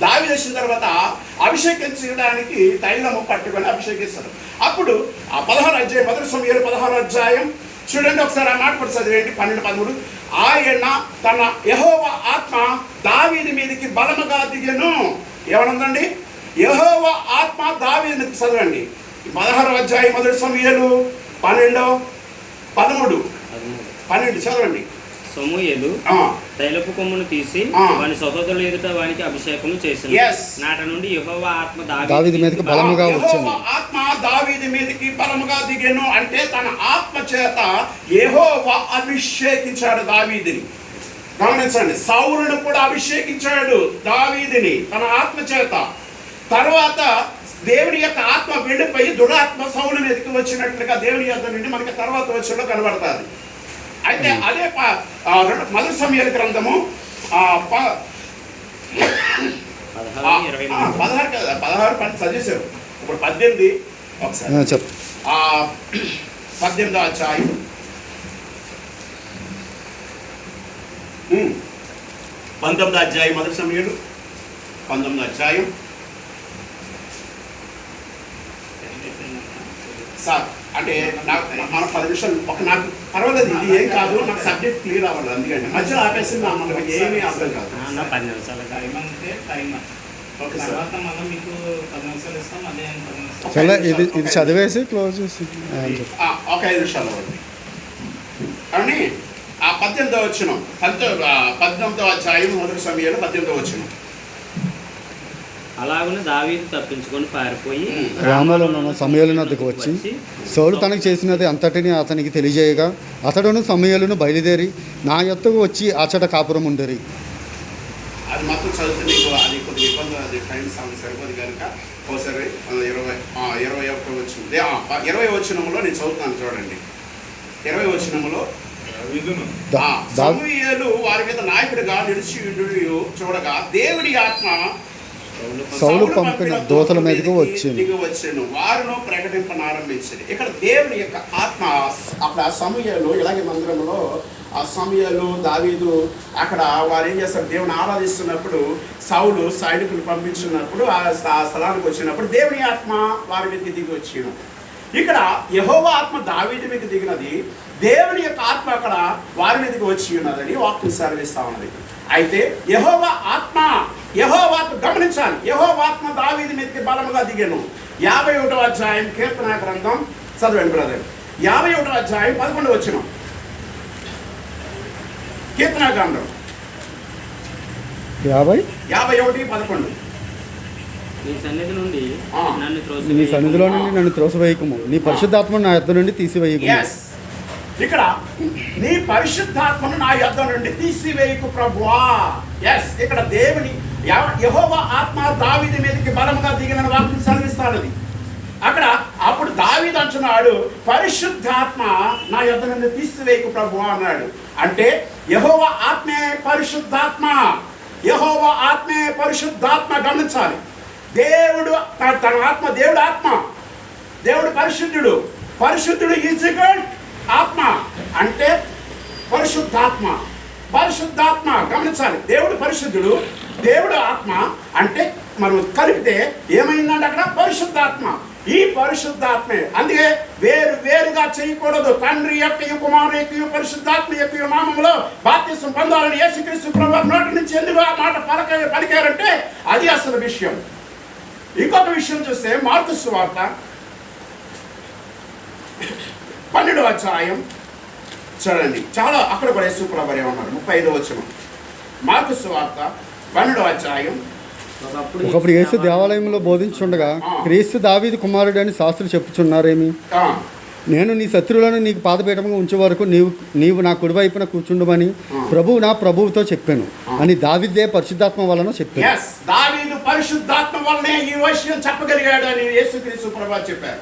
దావీదు వచ్చిన తర్వాత అభిషేకించడానికి తైలము పట్టుకొని అభిషేకిస్తారు. అప్పుడు ఆ పదహారు అధ్యాయం మొదటి సమయంలో పదహారు అధ్యాయం చూడండి ఒకసారి ఆ మాట కూడా చదివేయండి పన్నెండు పదమూడు. ఆయన తన యహోవ ఆత్మ దావీది మీదకి బలముగా దిగెను. ఏమనుందండి? యహోవ ఆత్మ మీదకి చదవండి. పదహారు అధ్యాయం మొదటి సమయాలు పన్నెండు పదమూడు. పన్నెండు చదవండి. సమూయేలు ఆ, తైలపు కొమ్మును తీసి. వాని సహోదరుల ఎదుట వానికి అభిషేకం చేసింది Yes. నాట నుండి యెహోవా ఆత్మ దావీదు మీదకి బలముగా వచ్చాను. ఆత్మ దావీది మీదకి బలముగా దిగెను అంటే తన ఆత్మ చేత యెహోవా అభిషేకించాడు దావీదిని. గమనించండి సౌరును కూడా అభిషేకించాడు దావీదిని తన ఆత్మ చేత. తర్వాత దేవుని యొక్క ఆత్మ వెళ్ళిపోయి దురాత్మ సౌలు మీదకి వచ్చినట్లుగా దేవుని యొక్క నుండి మనకి తర్వాత వచ్చినలో కనబడుతుంది. అయితే అదే ప- ఆ, రెండు మొదటి సమయాల గ్రంథము పదహారు పదహారు కదా పదహారు పని చదివేశారు. ఇప్పుడు పద్దెనిమిది ఒకసారి. చెప్పు. ఆ, పద్దెనిమిదో అధ్యాయం. పంతొమ్మిదో అధ్యాయం మొదటి సమయంలో. పంతొమ్మిదో అధ్యాయం. సార్. అంటే నాకు మన పది నిమిషాలు ఒక నాకు పర్వాలేదు ఇది ఏం కాదు నాకు సబ్జెక్ట్ క్లియర్ అవ్వాలి అందుకంటే మధ్యలో ఆపేసి నా- మనకి ఏమీ అర్థం కాదు. పది నిమిషాలు టైం అంటే టైం ఓకే సార్. తర్వాత మనం మీకు పది నిమిషాలు ఇస్తాం అదే పది నిమిషాలు. చల్ల ఇది ఇది చదివేసి క్లోజ్ చేసి. ఒక ఐదు నిమిషాలు అవ్వండి. అని ఆ పద్దెనిమిదో వచ్చిన. పంతొ ఆ, పద్దెనిమిదో అధ్యాయం మొదటి సమయంలో పద్దెనిమిదో వచ్చిన. అలాగనే దావీదు తప్పించుకొని పారిపోయి ఉమ్. రామలో ఉన్న సమయాల వద్దకు వచ్చి సౌలు తనకు చేసినది అంతటిని అతనికి తెలియజేయగా అతడును సమయాలను బయలుదేరి నా యొద్దకు వచ్చి అచ్చట కాపురం ఉండరి. అది మాత్రం చదివితే నీకు అది కొద్దిగా ఇబ్బంది అది టైం సమయం సరిపోదు కనుక ఒకసారి ఆ, ఇరవై ఇరవై ఒకటి వచ్చింది ఇరవై వచ్చినములో నేను చదువుతాను చూడండి. ఇరవై వచ్చినములో సమూయేలు వారి మీద నాయకుడిగా నిలిచి చూడగా దేవుడి ఆత్మ సౌలు పంపిన దూతల మీదకు వచ్చింది. వచ్చాను వారును ప్రకటింపనారంభించింది. ఇక్కడ దేవుని యొక్క ఆత్మ అక్కడ సమయంలో ఇలాగే మందిరంలో ఆ సమయాలు దావీదు అక్కడ వారు ఏం చేస్తారు? దేవుని ఆరాధిస్తున్నప్పుడు సౌలు సైనికులు పంపించినప్పుడు ఆ ఆ స్థలానికి వచ్చినప్పుడు దేవుని ఆత్మ వారి మీదకి దిగి వచ్చిన ఇక్కడ యహోవా ఆత్మ దావీది మీద దిగినది దేవుని యొక్క ఆత్మ అక్కడ వారి మీదకి వచ్చి ఉన్నదని వాక్యం సెలవిస్తా ఉన్నది. అయితే యహోవా ఆత్మ యహోవా ఆత్మ గమనించాలి. యహోవా ఆత్మ దావీది మీదకి బలముగా దిగాను. యాభై ఒకటో అధ్యాయం కీర్తన గ్రంథం చదవండి బ్రదర్ యాభై ఒకటో అధ్యాయం పదకొండు వచ్చిన కీర్తన గ్రంథం. యాభై? యాభై ఒకటి పదకొండు. నీ సన్నిధి నుండి. నన్ను త్రోసి నీ సన్నిధిలో నుండి నన్ను త్రోసివేయకము. నీ పరిశుద్ధాత్మ నా యొద్ద నుండి తీసివేయకము. ఇక్కడ నీ పరిశుద్ధాత్మను నా యొద్ద నుండి తీసివేయకు ప్రభువా. ఎస్ ఇక్కడ దేవుని యహోవ ఆత్మ దావిది మీదకి బలముగా దిగిన వాక్యం సెలవిస్తానది. అక్కడ అప్పుడు దావిది అంటున్నాడు పరిశుద్ధాత్మ నా యొద్ద నుండి తీసివేయకు ప్రభువా అన్నాడు. అంటే యహోవ ఆత్మే పరిశుద్ధాత్మ. యహోవ ఆత్మే పరిశుద్ధాత్మ గమనించాలి. దేవుడు తన ఆత్మ దేవుడు ఆత్మ. దేవుడు పరిశుద్ధుడు. పరిశుద్ధుడు ఈజిగల్ ఆత్మ అంటే పరిశుద్ధాత్మ. పరిశుద్ధాత్మ గమనించాలి. దేవుడు పరిశుద్ధుడు దేవుడు ఆత్మ అంటే మనం కలిపితే ఏమైందంటే అక్కడ పరిశుద్ధాత్మ. ఈ పరిశుద్ధాత్మే. అందుకే వేరు వేరుగా చేయకూడదు. తండ్రి యొక్క కుమారు యొక్క పరిశుద్ధాత్మ యొక్క నామంలో బాప్తిసం పొందాలని యేసుక్రీస్తు ప్రభు నోటి నుంచి ఎందుకు ఆ మాట పలక పలికారంటే అది అసలు విషయం. ఇంకొక విషయం చూస్తే మార్కు సువార్త. పన్నెండు అధ్యాయం. చూడండి. చాలా అక్కడ కూడా యేసుప్రభు ఏమన్నారు ముప్పై ఐదో వచ్చిన మార్కు సువార్త పన్నెండో అధ్యాయం. ఒకప్పుడు యేసు దేవాలయంలో బోధించుండగా క్రీస్తు దావీదు కుమారుడు అని శాస్త్రులు చెప్పుచున్నారేమి ఆ, నేను నీ శత్రువులను నీకు పాదపీఠంగా ఉంచే వరకు నీవు నీవు నా కుడివైపున కూర్చుండమని ప్రభువు నా ప్రభువుతో చెప్పాను. అని దావిదే పరిశుద్ధాత్మ వలన చెప్పాను దావీదు పరిశుద్ధాత్మ వల్లనే ఈ విషయం చెప్పగలిగాడు అని యేసుక్రీస్తు ప్రభు చెప్పారు.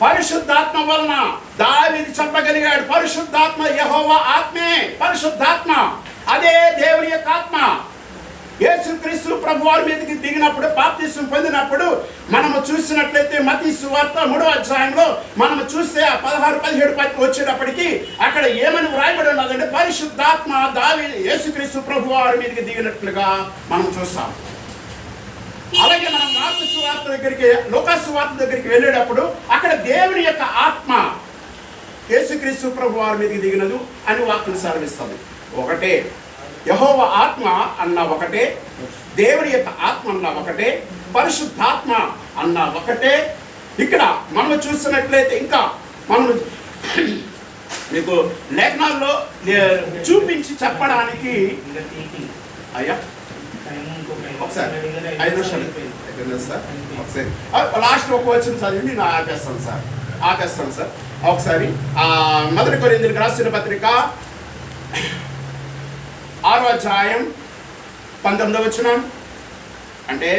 పరిశుద్ధాత్మ వలన దావిని చెప్పగలిగాడు పరిశుద్ధాత్మ యహోవ ఆత్మే పరిశుద్ధాత్మ అదే దేవుని యొక్క ఆత్మ. యేసుక్రీస్తు ప్రభు వారి మీదకి దిగినప్పుడు బాప్తిసం పొందినప్పుడు మనము చూసినట్లయితే మతీ సువార్త మూడో అధ్యాయంలో మనము చూస్తే ఆ పదహారు పదిహేడు పది వచ్చేటప్పటికి అక్కడ ఏమని వ్రాయబడి ఉన్నదంటే పరిశుద్ధాత్మ దావి యేసుక్రీస్తు ప్రభు వారి మీదకి దిగినట్లుగా మనం చూస్తాం అలాగే మనం మార్పు సువార్త దగ్గరికి లోకాసువార్త దగ్గరికి వెళ్ళేటప్పుడు అక్కడ దేవుని యొక్క ఆత్మ యేసుక్రీస్తు ప్రభు వారి మీదకి దిగినదు అని వాక్యం సెలవిస్తుంది ఒకటే యహోవ ఆత్మ అన్న ఒకటే దేవుని యొక్క ఆత్మ అన్న ఒకటే పరిశుద్ధాత్మ అన్న ఒకటే. ఇక్కడ మనం చూస్తున్నట్లయితే ఇంకా మనం మీకు లేఖనాల్లో చూపించి చెప్పడానికి అయ్యా? ఒకసారి. నిమిషాలు అడిగారు, ఐదు నిమిషాలు. అయిపోయింది. ఎక్కడ ఉంది సార్. ఒకసారి. ఆ, లాస్ట్ ఒక వచ్చిన చదివి నేను ఆపేస్తాను సార్. ఆపేస్తాను సార్. ఒకసారి ఆ, మొదటి కొరిందులకు రాసిన పత్రిక ఆరో అధ్యాయం పంతొమ్మిదో వచ్చిన అంటే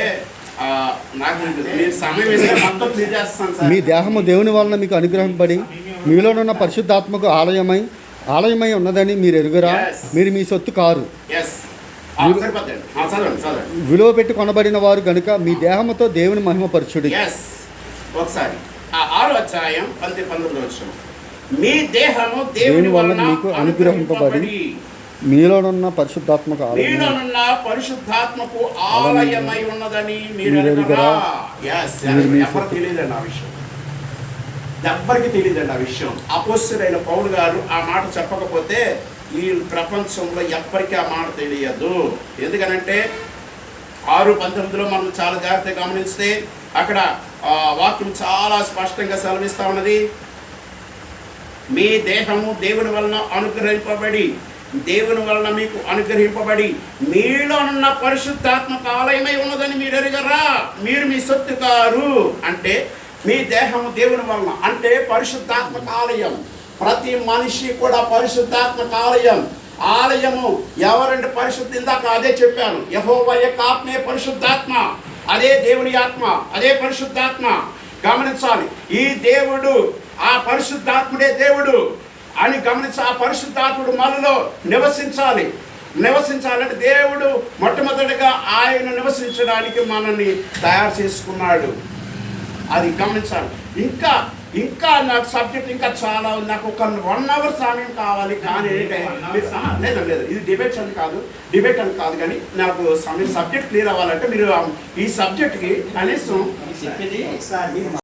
మీ దేహము దేవుని వలన మీకు అనుగ్రహింపబడి మీలోనున్న పరిశుద్ధాత్మకు ఆలయమై ఆలయమై ఉన్నదని మీరు ఎరుగురా. మీరు మీ సొత్తు కారు ఎస్ సరిపోతండి ఆ, చదవండి చదవండి విలువ పెట్టి కొనబడిన వారు గనుక మీ దేహముతో దేవుని మహిమపరచుడి ఒకసారి. ఆరో అధ్యాయం పంతి పంతొమ్మిది వచ్చిన. మీ దేహము దేవుని వలన మీకు అనుగ్రహింపబడి మీలోనున్న పరిశుద్ధాత్మకు మీలోనున్న పరిశుద్ధాత్మకు ఆలయమై ఉన్నదని మీరు ఎవరు తెలియదండి ఆ విషయం. ఎవ్వరికి తెలియదండి ఆ విషయం? అపోస్తుడైన పౌలు గారు ఆ మాట చెప్పకపోతే ఈ ప్రపంచంలో ఎప్పటికీ ఆ మాట తెలియదు. ఎందుకనంటే ఆరు పంతొమ్మిదిలో మనం చాలా జాగ్రత్తగా గమనిస్తే అక్కడ ఆ, వాక్యం చాలా స్పష్టంగా సెలవిస్తా ఉన్నది. మీ దేహము దేవుని వలన అనుగ్రహింపబడి దేవుని వలన మీకు అనుగ్రహింపబడి మీలో ఉన్న పరిశుద్ధాత్మక ఆలయమై ఉన్నదని మీరు ఎరగరా? మీరు మీ సొత్తు కారు. అంటే మీ దేహము దేవుని వలన అంటే పరిశుద్ధాత్మక ఆలయం. ప్రతి మనిషి కూడా పరిశుద్ధాత్మక ఆలయం. ఆలయము ఎవరంటే పరిశుద్ధి? ఇందాక అదే చెప్పాను. యహోవ యొక్క ఆత్మే పరిశుద్ధాత్మ. అదే దేవుని ఆత్మ. అదే పరిశుద్ధాత్మ. గమనించాలి. ఈ దేవుడు ఆ పరిశుద్ధాత్ముడే దేవుడు అని గమనించి ఆ పరిశుద్ధాత్ముడు మనలో నివసించాలి. నివసించాలంటే దేవుడు మొట్టమొదటిగా ఆయన నివసించడానికి మనల్ని తయారు చేసుకున్నాడు. అది గమనించాలి. ఇంకా ఇంకా నాకు సబ్జెక్ట్ ఇంకా చాలా ఉంది. నాకు ఒక వన్ అవర్ సమయం కావాలి కానీ లేదు లేదు. ఇది డిబేట్స్ అని కాదు. డిబేట్ అని కాదు కానీ నాకు సమయం సబ్జెక్ట్ క్లియర్ అవ్వాలంటే మీరు ఈ సబ్జెక్ట్కి కనీసం